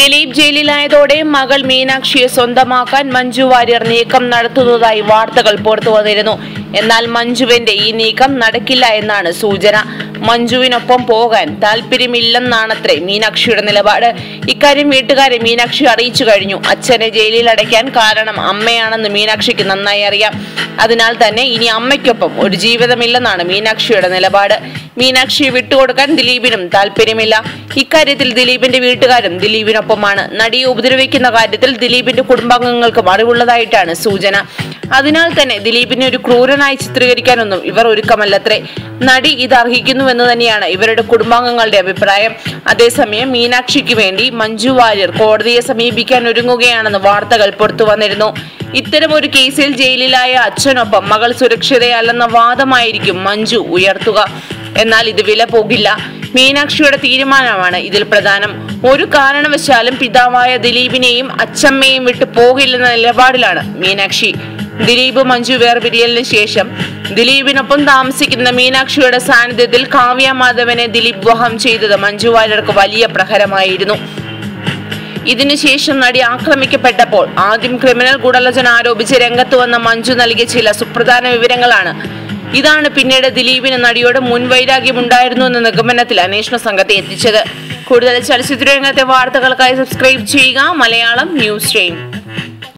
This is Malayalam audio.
ദിലീപ് ജയിലിലായതോടെ മകൾ മീനാക്ഷിയെ സ്വന്തമാക്കാൻ മഞ്ജു വാര്യർ നീക്കം നടത്തുന്നതായി വാർത്തകൾ പുറത്തു വന്നിരുന്നു. എന്നാൽ മഞ്ജുവിന്റെ ഈ നീക്കം നടക്കില്ല എന്നാണ് സൂചന. മഞ്ജുവിനൊപ്പം പോകാൻ താല്പര്യമില്ലെന്നാണത്രേ മീനാക്ഷിയുടെ നിലപാട്. ഇക്കാര്യം വീട്ടുകാരെ മീനാക്ഷി അറിയിച്ചു കഴിഞ്ഞു. അച്ഛനെ ജയിലിൽ അടയ്ക്കാൻ കാരണം അമ്മയാണെന്ന് മീനാക്ഷിക്ക് നന്നായി അറിയാം. അതിനാൽ തന്നെ ഇനി അമ്മയ്ക്കൊപ്പം ഒരു ജീവിതമില്ലെന്നാണ് മീനാക്ഷിയുടെ നിലപാട്. മീനാക്ഷിയെ വിട്ടുകൊടുക്കാൻ ദിലീപിനും താല്പര്യമില്ല ഇക്കാര്യത്തിൽ ദിലീപിന്റെ വീട്ടുകാരും ദിലീപിനൊപ്പമാണ്. നടിയെ ഉപദ്രവിക്കുന്ന കാര്യത്തിൽ ദിലീപിന്റെ കുടുംബാംഗങ്ങൾക്കും അറിവുള്ളതായിട്ടാണ് സൂചന. അതിനാൽ തന്നെ ദിലീപിനെ ഒരു ക്രൂരനായി ചിത്രീകരിക്കാനൊന്നും ഇവർ ഒരുക്കമല്ലത്രേ. നടി ഇത് അർഹിക്കുന്നുവെന്ന് തന്നെയാണ് ഇവരുടെ കുടുംബാംഗങ്ങളുടെ അഭിപ്രായം. അതേസമയം മീനാക്ഷിക്ക് വേണ്ടി മഞ്ജു വാര്യർ കോടതിയെ സമീപിക്കാൻ ഒരുങ്ങുകയാണെന്ന് വാർത്തകൾ പുറത്തു വന്നിരുന്നു. ഇത്തരം ഒരു കേസിൽ ജയിലിലായ അച്ഛനൊപ്പം മകൾ സുരക്ഷിതയല്ലെന്ന വാദമായിരിക്കും മഞ്ജു ഉയർത്തുക. എന്നാൽ ഇത് വില പോകില്ല. മീനാക്ഷിയുടെ തീരുമാനമാണ് ഇതിൽ പ്രധാനം. ഒരു കാരണവശാലും പിതാവായ ദിലീപിനെയും അച്ഛമ്മയും വിട്ടു പോകില്ലെന്ന നിലപാടിലാണ് മീനാക്ഷി. ദിലീപ് മഞ്ജു വേർപിരിയലിന് ശേഷം ദിലീപിനൊപ്പം താമസിക്കുന്ന മീനാക്ഷിയുടെ സാന്നിധ്യത്തിൽ കാവ്യ മാധവനെ ദിലീപ് വിവാഹം ചെയ്തത് മഞ്ജു വാര്യർക്ക് വലിയ പ്രഹരമായിരുന്നു. ഇതിനുശേഷം നടി ആക്രമിക്കപ്പെട്ടപ്പോൾ ആദ്യം ക്രിമിനൽ ഗൂഢാലോചന ആരോപിച്ച് രംഗത്ത് വന്ന മഞ്ജു നൽകിയ ചില സുപ്രധാന വിവരങ്ങളാണ്. ഇതാണ് പിന്നീട് ദിലീപിന് നടിയോട് മുൻവൈരാഗ്യമുണ്ടായിരുന്നു എന്ന നിഗമനത്തിൽ അന്വേഷണ സംഘത്തെ എത്തിച്ചത്. കൂടുതൽ ചലച്ചിത്ര രംഗത്തെ വാർത്തകൾക്കായി സബ്സ്ക്രൈബ് ചെയ്യുക മലയാളം ന്യൂസ് ടൈം.